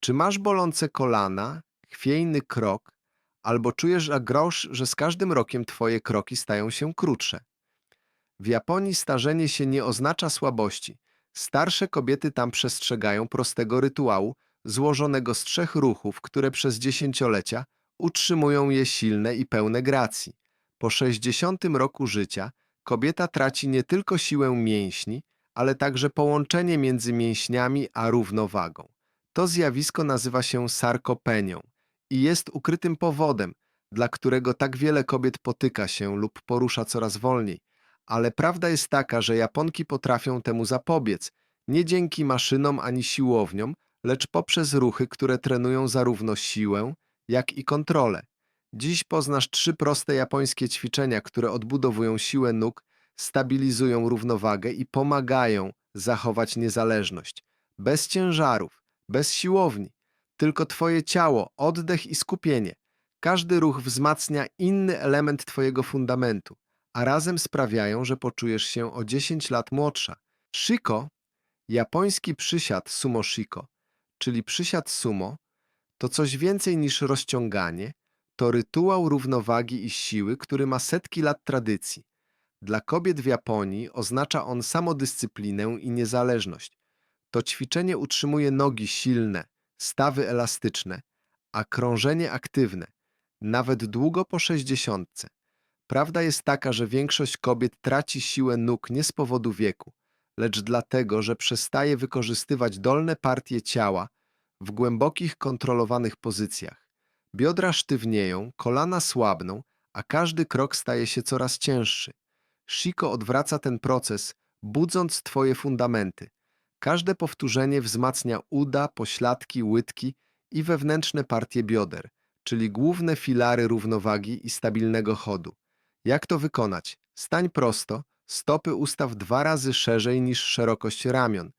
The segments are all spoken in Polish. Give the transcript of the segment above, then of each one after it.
Czy masz bolące kolana, chwiejny krok, albo czujesz a grosz, że z każdym rokiem twoje kroki stają się krótsze? W Japonii starzenie się nie oznacza słabości. Starsze kobiety tam przestrzegają prostego rytuału, złożonego z trzech ruchów, które przez dziesięciolecia utrzymują je silne i pełne gracji. Po 60 roku życia kobieta traci nie tylko siłę mięśni, ale także połączenie między mięśniami a równowagą. To zjawisko nazywa się sarkopenią i jest ukrytym powodem, dla którego tak wiele kobiet potyka się lub porusza coraz wolniej. Ale prawda jest taka, że Japonki potrafią temu zapobiec, nie dzięki maszynom ani siłowniom, lecz poprzez ruchy, które trenują zarówno siłę, jak i kontrolę. Dziś poznasz trzy proste japońskie ćwiczenia, które odbudowują siłę nóg, stabilizują równowagę i pomagają zachować niezależność. Bez ciężarów, bez siłowni, tylko Twoje ciało, oddech i skupienie. Każdy ruch wzmacnia inny element Twojego fundamentu, a razem sprawiają, że poczujesz się o 10 lat młodsza. Shiko, japoński przysiad sumo shiko, czyli przysiad sumo, to coś więcej niż rozciąganie, to rytuał równowagi i siły, który ma setki lat tradycji. Dla kobiet w Japonii oznacza on samodyscyplinę i niezależność. To ćwiczenie utrzymuje nogi silne, stawy elastyczne, a krążenie aktywne, nawet długo po sześćdziesiątce. Prawda jest taka, że większość kobiet traci siłę nóg nie z powodu wieku, lecz dlatego, że przestaje wykorzystywać dolne partie ciała w głębokich, kontrolowanych pozycjach. Biodra sztywnieją, kolana słabną, a każdy krok staje się coraz cięższy. Shiko odwraca ten proces, budząc Twoje fundamenty. Każde powtórzenie wzmacnia uda, pośladki, łydki i wewnętrzne partie bioder, czyli główne filary równowagi i stabilnego chodu. Jak to wykonać? Stań prosto, stopy ustaw dwa razy szerzej niż szerokość ramion.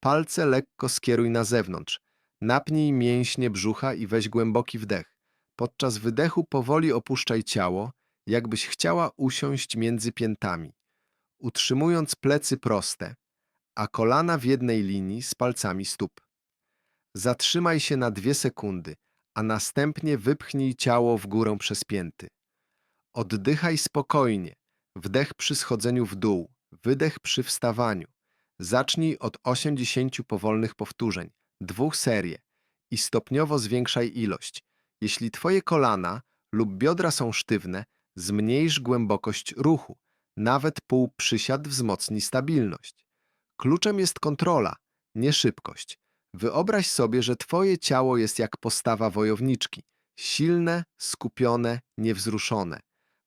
Palce lekko skieruj na zewnątrz. Napnij mięśnie brzucha i weź głęboki wdech. Podczas wydechu powoli opuszczaj ciało, jakbyś chciała usiąść między piętami, utrzymując plecy proste, a kolana w jednej linii z palcami stóp. Zatrzymaj się na dwie sekundy, a następnie wypchnij ciało w górę przez pięty. Oddychaj spokojnie, wdech przy schodzeniu w dół, wydech przy wstawaniu. Zacznij od 80 powolnych powtórzeń, dwóch serii i stopniowo zwiększaj ilość. Jeśli twoje kolana lub biodra są sztywne, zmniejsz głębokość ruchu. Nawet półprzysiad wzmocni stabilność. Kluczem jest kontrola, nie szybkość. Wyobraź sobie, że twoje ciało jest jak postawa wojowniczki. Silne, skupione, niewzruszone.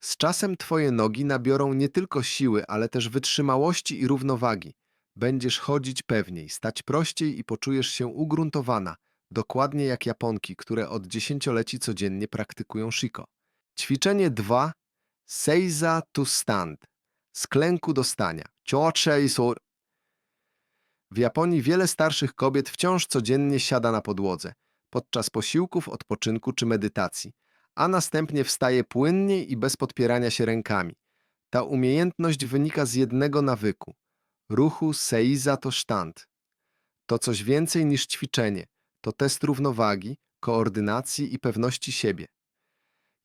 Z czasem twoje nogi nabiorą nie tylko siły, ale też wytrzymałości i równowagi. Będziesz chodzić pewniej, stać prościej i poczujesz się ugruntowana, dokładnie jak Japonki, które od dziesięcioleci codziennie praktykują shiko. Ćwiczenie 2. Seiza to stand. Z klęku do stania. Chōchei so. W Japonii wiele starszych kobiet wciąż codziennie siada na podłodze, podczas posiłków, odpoczynku czy medytacji, a następnie wstaje płynnie i bez podpierania się rękami. Ta umiejętność wynika z jednego nawyku ruchu Seiza to stand. To coś więcej niż ćwiczenie, to test równowagi, koordynacji i pewności siebie.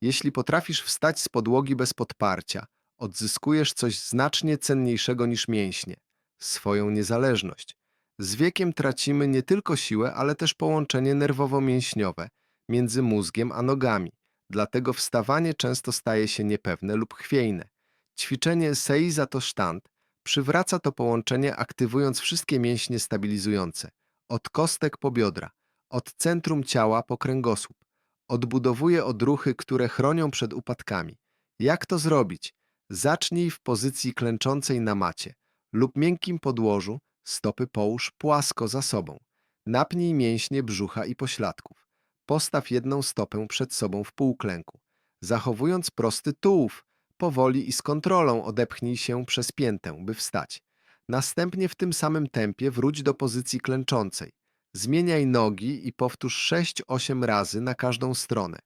Jeśli potrafisz wstać z podłogi bez podparcia, odzyskujesz coś znacznie cenniejszego niż mięśnie swoją niezależność. Z wiekiem tracimy nie tylko siłę, ale też połączenie nerwowo-mięśniowe między mózgiem a nogami. Dlatego wstawanie często staje się niepewne lub chwiejne. Ćwiczenie Seiza to sztant przywraca to połączenie, aktywując wszystkie mięśnie stabilizujące, od kostek po biodra, od centrum ciała po kręgosłup. Odbudowuje odruchy, które chronią przed upadkami. Jak to zrobić? Zacznij w pozycji klęczącej na macie lub miękkim podłożu, stopy połóż płasko za sobą. Napnij mięśnie brzucha i pośladków. Postaw jedną stopę przed sobą w półklęku. Zachowując prosty tułów, powoli i z kontrolą odepchnij się przez piętę, by wstać. Następnie w tym samym tempie wróć do pozycji klęczącej. Zmieniaj nogi i powtórz 6-8 razy na każdą stronę.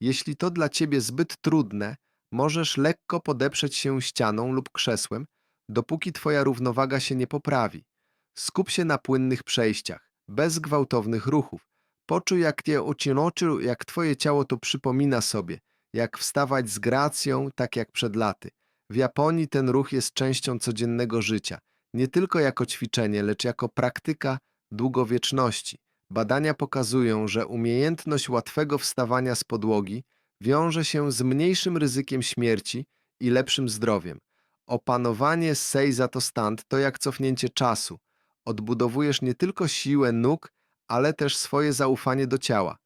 Jeśli to dla ciebie zbyt trudne, możesz lekko podeprzeć się ścianą lub krzesłem, dopóki twoja równowaga się nie poprawi. Skup się na płynnych przejściach, bez gwałtownych ruchów. Poczuj, jak cię ucienoczył, jak twoje ciało to przypomina sobie, jak wstawać z gracją, tak jak przed laty. W Japonii ten ruch jest częścią codziennego życia, nie tylko jako ćwiczenie, lecz jako praktyka długowieczności. Badania pokazują, że umiejętność łatwego wstawania z podłogi wiąże się z mniejszym ryzykiem śmierci i lepszym zdrowiem. Opanowanie seiza to stand to jak cofnięcie czasu. Odbudowujesz nie tylko siłę nóg, ale też swoje zaufanie do ciała.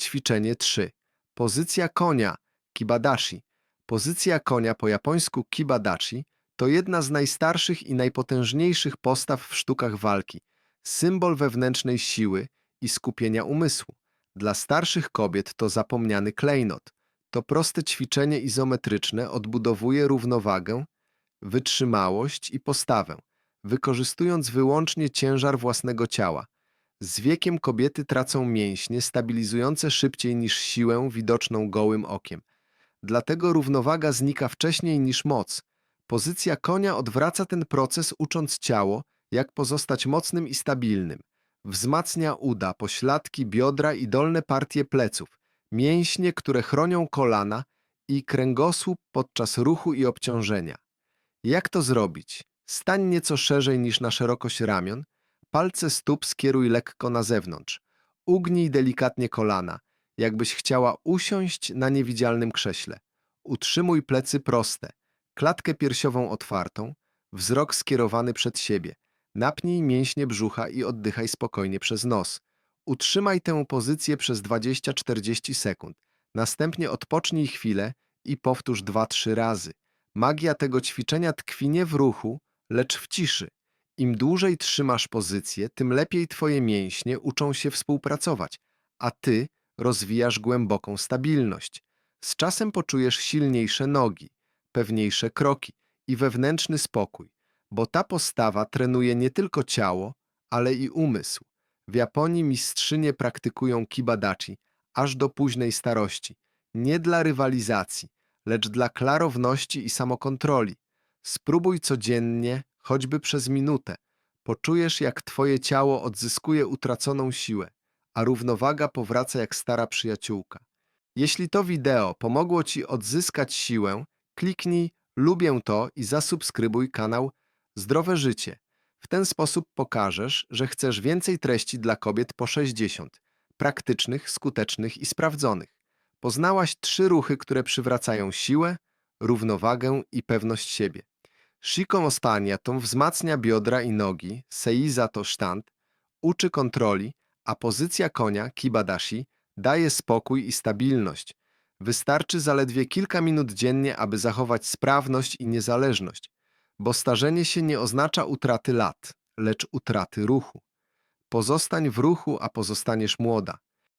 Ćwiczenie 3. Pozycja konia, kibadashi. Pozycja konia po japońsku kibadashi to jedna z najstarszych i najpotężniejszych postaw w sztukach walki, symbol wewnętrznej siły i skupienia umysłu. Dla starszych kobiet to zapomniany klejnot. To proste ćwiczenie izometryczne odbudowuje równowagę, wytrzymałość i postawę, wykorzystując wyłącznie ciężar własnego ciała. Z wiekiem kobiety tracą mięśnie stabilizujące szybciej niż siłę widoczną gołym okiem. Dlatego równowaga znika wcześniej niż moc. Pozycja konia odwraca ten proces, ucząc ciało, jak pozostać mocnym i stabilnym. Wzmacnia uda, pośladki, biodra i dolne partie pleców, mięśnie, które chronią kolana i kręgosłup podczas ruchu i obciążenia. Jak to zrobić? Stań nieco szerzej niż na szerokość ramion, palce stóp skieruj lekko na zewnątrz. Ugnij delikatnie kolana, jakbyś chciała usiąść na niewidzialnym krześle. Utrzymuj plecy proste, klatkę piersiową otwartą, wzrok skierowany przed siebie. Napnij mięśnie brzucha i oddychaj spokojnie przez nos. Utrzymaj tę pozycję przez 20-40 sekund. Następnie odpocznij chwilę i powtórz 2-3 razy. Magia tego ćwiczenia tkwi nie w ruchu, lecz w ciszy. Im dłużej trzymasz pozycję, tym lepiej twoje mięśnie uczą się współpracować, a ty rozwijasz głęboką stabilność. Z czasem poczujesz silniejsze nogi, pewniejsze kroki i wewnętrzny spokój, bo ta postawa trenuje nie tylko ciało, ale i umysł. W Japonii mistrzynie praktykują kibadachi aż do późnej starości, nie dla rywalizacji, lecz dla klarowności i samokontroli. Spróbuj codziennie, choćby przez minutę. Poczujesz, jak twoje ciało odzyskuje utraconą siłę, a równowaga powraca jak stara przyjaciółka. Jeśli to wideo pomogło ci odzyskać siłę, kliknij lubię to i zasubskrybuj kanał Zdrowe Życie. W ten sposób pokażesz, że chcesz więcej treści dla kobiet po 60, praktycznych, skutecznych i sprawdzonych. Poznałaś trzy ruchy, które przywracają siłę, równowagę i pewność siebie. Shiko to wzmacnia biodra i nogi, Seiza to sztant, uczy kontroli, a pozycja konia, Kibadashi, daje spokój i stabilność. Wystarczy zaledwie kilka minut dziennie, aby zachować sprawność i niezależność, bo starzenie się nie oznacza utraty lat, lecz utraty ruchu. Pozostań w ruchu, a pozostaniesz młoda.